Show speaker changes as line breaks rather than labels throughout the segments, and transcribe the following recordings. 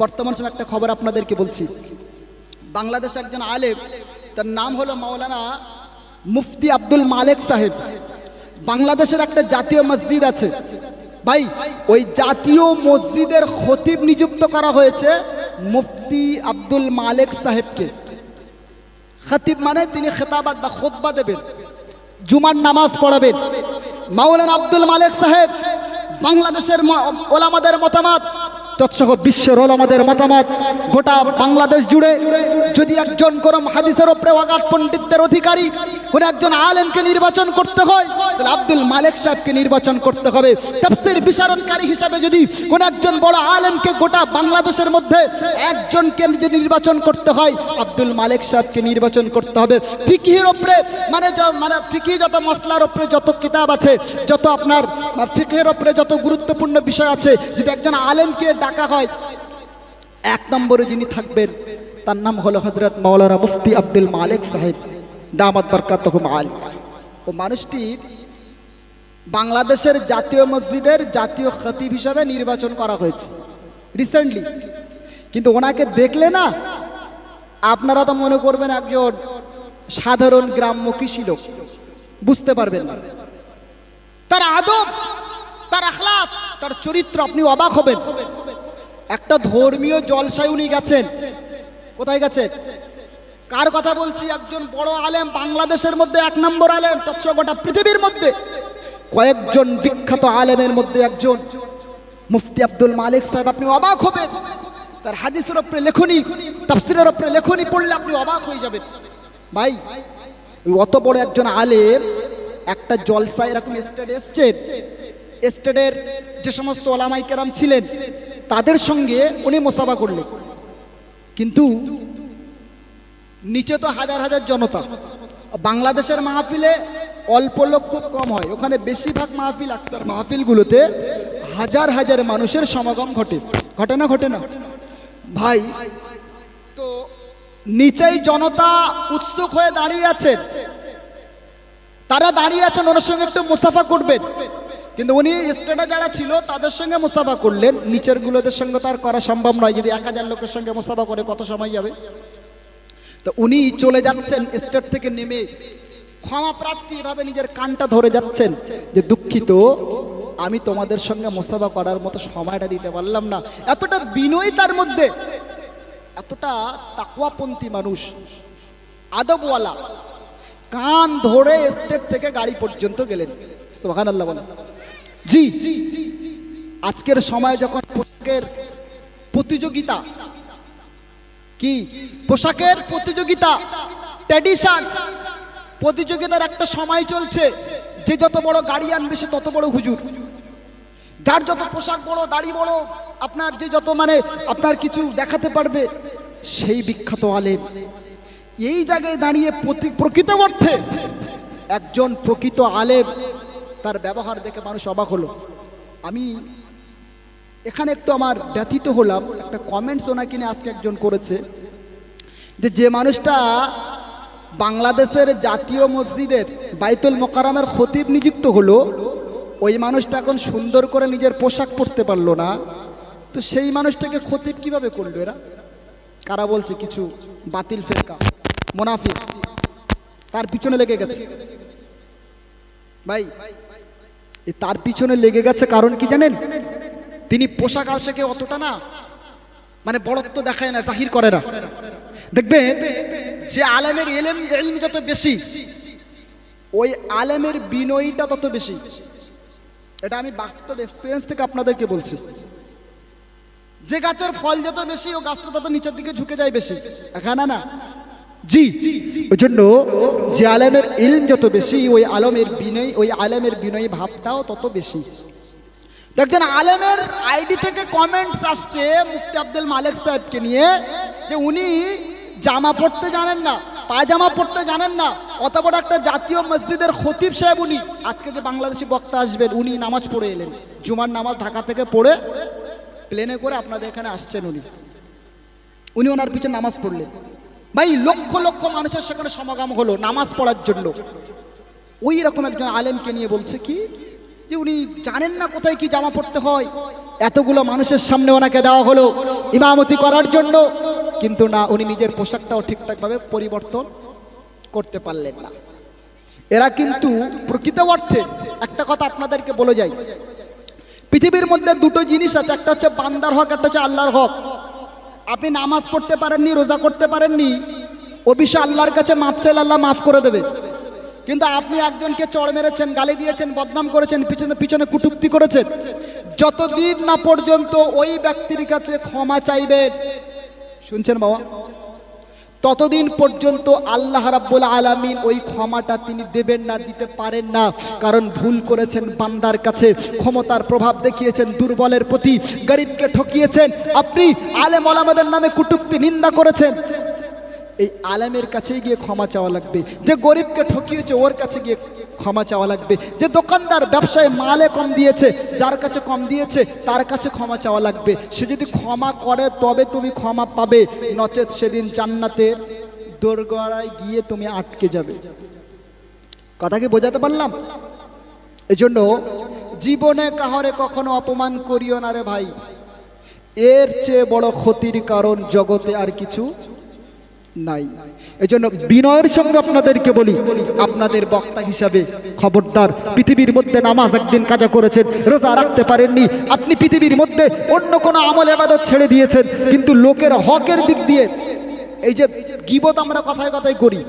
বর্তমান সময় একটা খবর আপনাদেরকে বলছি। বাংলাদেশ একজন আলেম, তার নাম হলো মাওলানা মুফতি আব্দুল মালেক সাহেব। বাংলাদেশের একটা জাতীয় মসজিদ আছে। ভাই, ওই জাতীয় মসজিদের খতিব নিযুক্ত করা হয়েছে মুফতি আব্দুল মালেক সাহেবকে। খতিব মানে তিনি খেতাবাদ বা খোদবা দেবেন, জুমার নামাজ পড়াবেন। মাওলানা আব্দুল মালেক সাহেব, বাংলাদেশের ওলামাদের মতামত তৎসহ বিশ্বের ওলামাদের মতামত। গোটা বাংলাদেশ জুড়ে যদি একজন কোন হাদিসের ওপরে ওয়াগাত পণ্ডিতদের অধিকারী কোন একজন আলেমকে নির্বাচন করতে হয়, তাহলে আব্দুল মালেক সাহেবকে নির্বাচন করতে হবে। তাফসীর বিশারদকারী হিসাবে যদি কোন একজন বড় আলেমকে গোটা বাংলাদেশের মধ্যে একজনকে যদি নির্বাচন করতে হয়, আব্দুল মালেক সাহেবকে নির্বাচন করতে হবে। ফিকিহের ওপরে মানে মানে ফিকি যত মশলার ওপরে যত কিতাব আছে, যত আপনার ফিকের ওপরে যত গুরুত্বপূর্ণ বিষয় আছে, যদি একজন আলেমকে ডাকা হয়। এক নম্বরে যিনি থাকবেন, তার নাম হলো হজরত মাওলানা মুফতি আব্দুল মালিক সাহেব। দামাত বরকাত আল ও মানুষটি বাংলাদেশের জাতীয় মসজিদের জাতীয় খতিব হিসাবে নির্বাচন করা হয়েছে রিসেন্টলি কিন্তু ওনাকে দেখলে না, আপনারা তো মনে করবেন একজন সাধারণ গ্রাম্য কৃষি লোক বুঝতে পারবেন না। তার আদব, তার আখলাস তার চরিত্র আপনি অবাক হবেন। একটা ধর্মীয় জলসায় উনি গেছেন। কোথায় গেছেন কার কথা বলছি? একজন বড় আলেম, বাংলাদেশের মধ্যে এক নম্বর আলেম তৎসহ গোটা পৃথিবীর মধ্যে। কয়েকজন বিখ্যাত আলেমের মধ্যে একজন। মুফতি আব্দুল মালিক সাহেব, আপনি অবাক হবেন। তার হাদিসের ওপরে লেখনি, তাফসিরের ওপরে লেখনি পড়লে আপনি অবাক হয়ে যাবেন। ভাই অত বড় একজন আলেম, একটা জলসা এরকম স্টেটে এসছেন। স্টেটের যে সমস্ত ওলামাই কেরাম ছিলেন তাদের সঙ্গে উনি মোসাফা করলেন। কিন্তু নিচে তো হাজার হাজার জনতা। বাংলাদেশের মাহফিলে অল্প লোক খুব কম হয়। ওখানে বেশিরভাগ মাহফিল, আকসার মাহফিলগুলোতে হাজার হাজার মানুষের সমাগম ঘটে। ঘটে না ঘটে না? ভাই, তো নিচেই জনতা উৎসুক হয়ে দাঁড়িয়ে আছেন। তারা দাঁড়িয়ে আছেন, ওনার সঙ্গে একটু মুসাফা করবেন। কিন্তু উনি স্টেটে যারা ছিল, তাদের সঙ্গে মুসাফা করলেন। নিচের গুলোদের সঙ্গে তার করা সম্ভব নয়, যদি এক হাজার লোকের সঙ্গে মুসাফা করে কত সময় যাবে? তো উনি চলে যাচ্ছেন স্টেট থেকে নেমে। ক্ষমা প্রার্থী এভাবে নিজের কানটা ধরে যাচ্ছেন যে, দুঃখিত, আমি তোমাদের সঙ্গে মোসাফা করার মতো সময়টা দিতে পারলাম না। এতটা বিনয় তার মধ্যে, এতটা তাকুয়াপন্থী মানুষ, আদবওয়ালা, কান ধরে স্টেট থেকে গাড়ি পর্যন্ত গেলেন। সোহান আল্লাহ জি আজকের সময় যখন পোশাকের প্রতিযোগিতা, কি? পোশাকের প্রতিযোগিতা ট্র্যাডিশন প্রতিযোগিতার একটা সময় চলছে। যে যত বড় গাড়ি আনবে, সে তত বড় হুজুর। যার যত পোশাক বড়, দাড়ি বড়, আপনার যে যত মানে আপনার কিছু দেখাতে পারবে, সেই বিখ্যাত আলেম। এই জায়গায় দাঁড়িয়ে প্রকৃত অর্থে একজন প্রকৃত আলেম তার ব্যবহার দেখে মানুষ অবাক হলো। আমি এখানে একটু আমার ব্যথিত হলাম। একটা কমেন্টস ওনাকে নিয়ে আজকে একজন করেছে যে যে মানুষটা বাংলাদেশের জাতীয় মসজিদের বাইতুল মোকারামের খতিব নিযুক্ত হলো, ওই মানুষটা এখন সুন্দর করে নিজের পোশাক পরতে পারল না। তো সেই মানুষটাকে খতিব কীভাবে করল এরা? কারা বলছে, কিছু বাতিল ফেরকা, মোনাফিক, তার পিছনে লেগে গেছে। ভাই তার পিছনে লেগে গেছে কারণ কি জানেন? তিনি পোশাক আশাকে অতটা না মানে বড়ত্ব দেখায় না, জাহির করে না। দেখবেন যে আলেমের এলেম, এলম যত বেশি, ওই আলেমের বিনয়ীটা তত বেশি। এটা আমি বাস্তব এক্সপিরিয়েন্স থেকে আপনাদেরকে বলছি। যে গাছের ফল যত বেশি, ও গাছটা তত নিচের দিকে ঝুঁকে যায় বেশি। এখানে না? জি ওই জন্য যে আলেমের ইলম যত বেশি, ওই আলমের বিনয়, ওই আলেমের বিনয়ী ভাবটাও তত বেশি। একজন আলেমের আইডি থেকে কমেন্টস আসছে মুফতি আব্দুল মালিক সাহেবকে নিয়ে, যে উনি জামা পড়তে জানেন না, পায়জামা পড়তে জানেন না অত বড় একটা জাতীয় মসজিদের খতিব সাহেব উনি, আজকে যে বাংলাদেশি বক্তা আসবেন, উনি নামাজ পড়ে এলেন। জুমার নামাজ ঢাকা থেকে পড়ে প্লেনে করে আপনাদের এখানে আসছেন উনি। উনি ওনার পিছনে নামাজ পড়লেন। ভাই, লক্ষ লক্ষ মানুষের সেখানে সমাগম হলো, নামাজ পড়ার জন্য। ওই রকম একজন আলেমকে নিয়ে বলছে কি? যে উনি জানেন না কোথায় কি জামা পড়তে হয়। এতগুলো মানুষের সামনে ওনাকে দেওয়া হলো, ইমামতি করার জন্য। কিন্তু না, উনি নিজের পোশাকটাও ঠিকঠাকভাবে পরিবর্তন করতে পারলেন না। এরা কিন্তু প্রকৃত অর্থে, একটা কথা আপনাদেরকে বলে যাই। পৃথিবীর মধ্যে দুটো জিনিস আছে, একটা হচ্ছে বান্দার হক, একটা হচ্ছে আল্লাহর হক। আপনি নামাজ পড়তে পারেননি, রোজা করতে পারেননি, ও আল্লাহর কাছে মাপ চাইলে আল্লাহ মাফ করে দেবে। কিন্তু আপনি একজনকে চড় মেরেছেন, গালি দিয়েছেন, বদনাম করেছেন, পিছনে পিছনে কুটুক্তি করেছেন, যতদিন না পর্যন্ত ওই ব্যক্তির কাছে ক্ষমা চাইবে। শুনছেন বাবা? ততদিন পর্যন্ত আল্লাহ রাব্বুল আলামিন ওই ক্ষমাটা তিনি দেবেন না, দিতে পারেন না। কারণ ভুল করেছেন বান্দার কাছে, ক্ষমতার প্রভাব দেখিয়েছেন, দুর্বলের প্রতি গরিবকে ঠকিয়েছেন। আপনি আলেম আলামাদের নামে কুটুক্তি নিন্দা করেছেন। এই আলেমের কাছেই গিয়ে ক্ষমা চাওয়া লাগবে। যে গরিবকে ঠকিয়েছে, ওর কাছে গিয়ে ক্ষমা চাওয়া লাগবে। যে দোকানদার, ব্যবসায় মালে কম দিয়েছে, যার কাছে কম দিয়েছে, তার কাছে ক্ষমা চাওয়া লাগবে। সে যদি ক্ষমা করে, তবে তুমি ক্ষমা পাবে। নচেত সেদিন জান্নাতের দোরগড়ায় গিয়ে তুমি আটকে যাবে। কথা কি বোঝাতে পারলাম? এজন্য জীবনে কাহরে কখনো অপমান করিও না রে ভাই। এর চেয়ে বড় ক্ষতির কারণ জগতে আর কিছু নাই। এজন্য বিনয়ের সঙ্গে আপনাদেরকে বলি, আপনাদের বক্তা হিসাবে খবরদার, পৃথিবীর মধ্যে নামাজ একদিন কাজা করেছেন, রোজা রাখতে পারেননি, আপনি পৃথিবীর মধ্যে অন্য কোনো আমল এবাদত ছেড়ে দিয়েছেন, কিন্তু লোকের হকের দিক দিয়ে এই যে গিবত আমরা কথায় কথায় করি,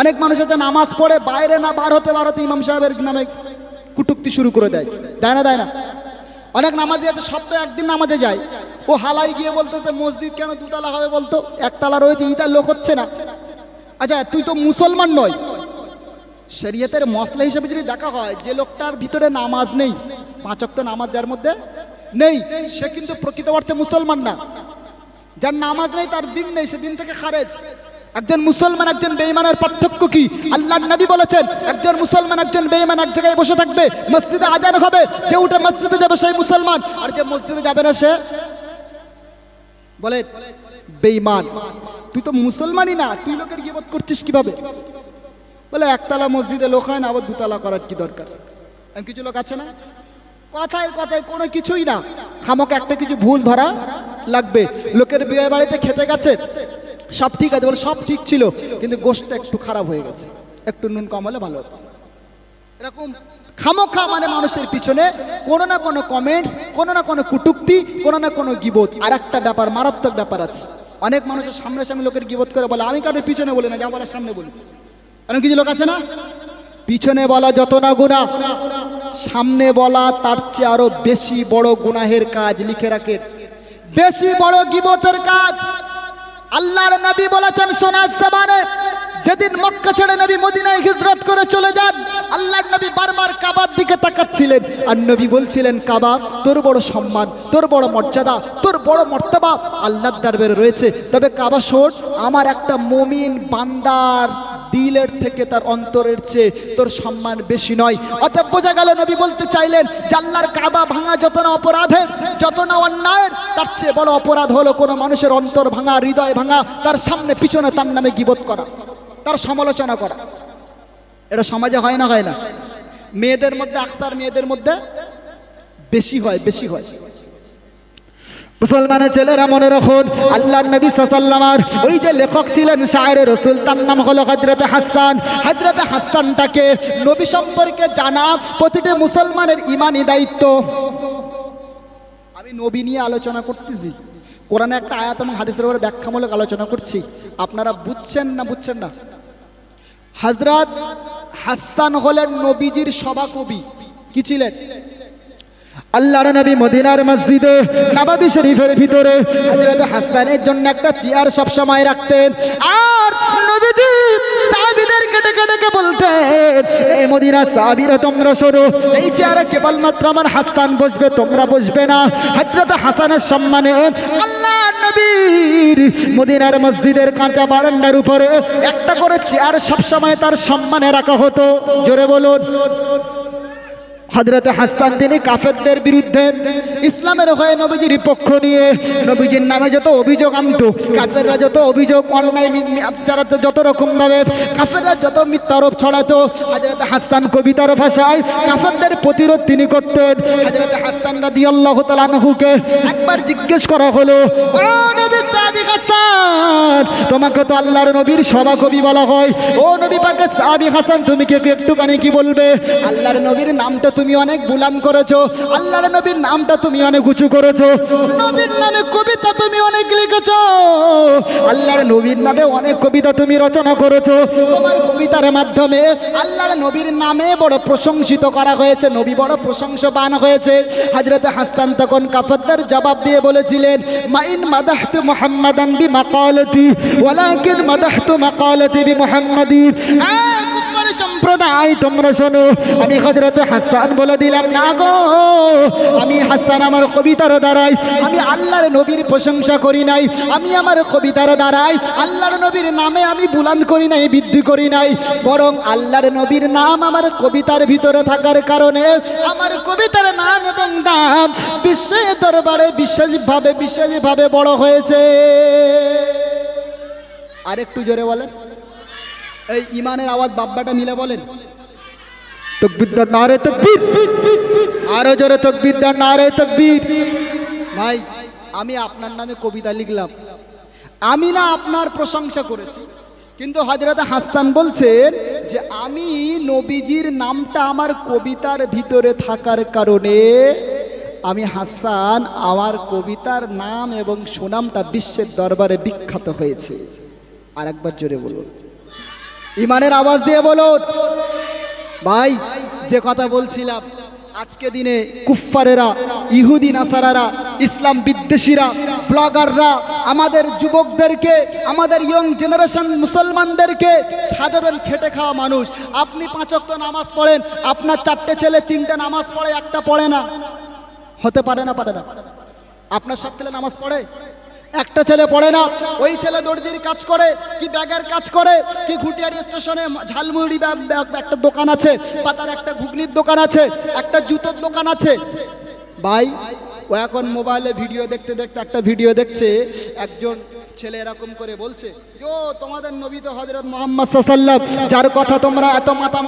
অনেক মানুষ আছে নামাজ পড়ে বাইরে না বার হতে বার হতে ইমাম সাহেবের নামে কুটুক্তি শুরু করে দেয়। দেয় না দেয় না। অনেক নামাজি আছে, সপ্তাহে একদিন নামাজে যায়। ও হালাই গিয়ে বলতেছে, মসজিদ কেন দুতলা হবে বলতো? একতলা রয়েছে ইটার লোক হচ্ছে না। আচ্ছা তুই তো মুসলমান নয়। শরীয়তের মশলা হিসেবে যদি দেখা হয়, যে লোকটার ভিতরে নামাজ নেই, পাঁচ অক্ত নামাজ যার মধ্যে নেই, সে কিন্তু প্রকৃত অর্থে মুসলমান না। যার নামাজ নেই, তার দিন নেই, সে দিন থেকে খারেজ। একজন মুসলমান, একজন বেইমানের পার্থক্য কি? আল্লাহ নবী বলেছেন, একজন মুসলমান, একজন বেইমান এক জায়গায় বসে থাকবে, মসজিদে আজান হবে, যে উঠে মসজিদে যাবে সেই মুসলমান, আর যে মসজিদে যাবে না সে বলে, বেঈমান। তুই তো মুসলমানই না, তুই লোকের গিবত করছিস কীভাবে? বলে, একতলা মসজিদে লোক হয় না, আবার দুতলা করার কি দরকার? কিছু লোক আছে না? কথায় কথায় কোনো কিছুই না। খামকে একটা কিছু ভুল ধরা লাগবে। লোকের বিয়ে বাড়িতে খেতে গেছে সব ঠিক আছে, বলে সব ঠিক ছিল, কিন্তু গোষ্ঠটা একটু খারাপ হয়ে গেছে। একটু নুন কম হলে ভালো হতো। এরকম খামোখা মানে মানুষের পিছনে কোনো না কোনো কমেন্টস কোনো না কোনো কুটুক্তি, কোনো না কোনো গিবত। আর একটা ব্যাপার, মারাত্মক ব্যাপার আছে। অনেক মানুষের সামনে সামনে লোকের গিবত করে বলে, আমি কারোর পিছনে বলি না, যা বলার সামনে বলি। এরকম কিছু লোক আছে না? পিছনে বলা যত না গুণা সামনে বলা তার চেয়ে আরও বেশি বড় গুনাহের কাজ লিখে রাখেন। বেশি বড় গিবতের কাজ। আল্লাহর নবী বলেছেন সোনাজ জামানে যেদিন মক্কা ছেড়ে নবী মদিনায় হিজরত করে চলে যান, আল্লাহর নবী বারবার কাবার দিকে তাকাচ্ছিলেন। আর নবী বলছিলেন, কাবা, তোর বড় সম্মান, তোর বড় মর্যাদা, তোর বড় মর্তবা আল্লাহর দরবারে রয়েছে। তবে কাবা শোন, আমার একটা মমিন বান্দার দিলের থেকে তার অন্তরের চেয়ে তোর সম্মান বেশি নয়। অতএব বোঝা গেল, নবী বলতে চাইলেন, জাল্লার কাবা ভাঙা যত না অপরাধের, যত না অন্যায়ের, তার চেয়ে বড় অপরাধ হলো কোনো মানুষের অন্তর ভাঙা, হৃদয় ভাঙা, তার সামনে পিছনে তার নামে গিবত করা, তার সমালোচনা করা। এটা সমাজে হয় না হয় না? মেয়েদের মধ্যে, আকসার মেয়েদের মধ্যে বেশি হয় বেশি হয়। মুসলমানের ছেলেরা মনে রাখুন আল্লাহ নবী সাল্লামার ওই যে লেখক ছিলেন শায়ের রসুল, তার নাম হলো হজরতে হাসান। হজরতে হাসানটাকে নবী সম্পর্কে জানা প্রতিটি মুসলমানের ইমানি দায়িত্ব। আমি নবী নিয়ে আলোচনা করতেছি। কোরআনে একটা আয়াত এবং হাদিসের উপরে ব্যাখ্যামূলক আলোচনা করছি। আপনারা বুঝছেন না বুঝছেন না? হজরত হাসান হলেন নবীজির সভা সভাকবি। কি ছিলেন? আল্লাহর নবী মদিনার মসজিদে নবাবী শরীফের ভিতরে হযরত হাসানের জন্য একটা চেয়ার সব সময় রাখতেন। আর নবীজি সাহাবীদেরকে ডেকে ডেকে বলতেন এই মদিনা সাহাবীরা, তোমরা সরো। এই চেয়ারে কেবলমাত্র আমার হাসান বসবে, তোমরা বসবে না। হযরত হাসানের সম্মানে আল্লাহ নবীর মদিনার মসজিদের কাঁচা বারান্দার উপরে একটা করে চেয়ার সব সময় তার সম্মানে রাখা হতো। জোরে বলুন। হজরত হাসান তিনি কাফেরদের বিরুদ্ধে ইসলামের হয়ে নবীজির পক্ষ নিয়ে নবীজির নামে যত অভিযোগ আনতো, কাফেররা যত অভিযোগ অন্যায় মি- মি- যারা তো যত রকমভাবে কাফেররা যত মিথ্যারোপ ছড়াতো হজরত হাসান কবিতার ভাষায় কাফেরদের প্রতিরোধ তিনি করতেন। হজরত হাসান রাদিয়াল্লাহু তাআলা আনহুকে একবার জিজ্ঞেস করা হলো তোমাকে তো আল্লাহর নবীর সভা কবি বলা হয়। ও নবী সাহাবী হাসান, তুমি কি একটুখানি কি বলবে? আল্লাহর নবীর নামটা তুমি অনেক বুলান করেছ। আল্লাহর নবীর নামটা তুমি অনেক উঁচু করেছ। নবীর নামে কবিতা তুমি অনেক লিখেছো। আল্লাহর নবীর নামে অনেক কবিতা তুমি রচনা করেছ। তোমার কবিতার মাধ্যমে আল্লাহর নবীর নামে বড় প্রশংসিত করা হয়েছে। নবী বড় প্রশংসবান হয়েছে। হজরত হাসান তখন জবাব দিয়ে বলেছিলেন, মাইন মাদাহতু মুহাম্মাদান বি মাকালাতি ওয়ালাকিন মাদাহতু মাকালাতি বি মুহাম্মাদি সম্প্রদায় তোমরা শোনো, আমি হজরত হাসান বলে দিলাম, না গো, আমি হাসান আমার কবিতার দ্বারাই, আমি আল্লাহর নবীর প্রশংসা করি নাই, আমি আমার কবিতার দ্বারাই, আল্লাহর নবীর নামে আমি বুলান করি নাই, বৃদ্ধি করি নাই, বরং আল্লাহর নবীর নাম আমার কবিতার ভিতরে থাকার কারণে, আমার কবিতার নাম এবং দাম বিশ্বের দরবারে বিশেষভাবে বিশেষভাবে বড় হয়েছে। আরেকটু জোরে বলেন। এই ইমানের আওয়াজ বাব্বাটা মিলে বলেন। তকবিদ্দার নারে তকবীর। আরও জোরে তকবিদ্দার নারে তকবীর। ভাই আমি আপনার নামে কবিতা লিখলাম। আমি না আপনার প্রশংসা করেছি। কিন্তু হজরত হাসান বলছেন যে আমি নবীজির নামটা আমার কবিতার ভিতরে থাকার কারণে আমি হাসান আমার কবিতার নাম এবং সুনামটা বিশ্বের দরবারে বিখ্যাত হয়েছে। আর একবার জোরে বলুন। ইমানের আওয়াজ দিয়ে বলুন ভাই, যে কথা বলছিলাম, আজকে দিনে কুফফারেরা, ইহুদি নাসারারা, ইসলাম বিদ্বেষীরা, ব্লগাররা, আমাদের যুবকদেরকে, আমাদের ইয়ং জেনারেশন মুসলমানদেরকে সাধারণ খেটে খাওয়া মানুষ। আপনি পাঁচক্ত নামাজ পড়েন, আপনার চারটে ছেলে তিনটে নামাজ পড়ে, একটা পড়ে না। হতে পারে না পারে না। আপনার সব ছেলে নামাজ পড়ে? একটা ছেলে পড়ে না, ওই ছেলে দর্জির কাজ করে, কি ব্যাগের কাজ করে, কি ঘুটিয়ারি স্টেশনে ঝালমুড়ি একটা দোকান আছে বা তার একটা ঘুগনির দোকান আছে, একটা জুতোর দোকান আছে। ভাই, ও এখন মোবাইলে ভিডিও দেখতে দেখতে একটা ভিডিও দেখছে, একজন ছেলে এরকম করে বলছে ও তোমাদের নবী তো হজরত মোহাম্মদ সাল্লাম যার কথা তোমরা এত মাথা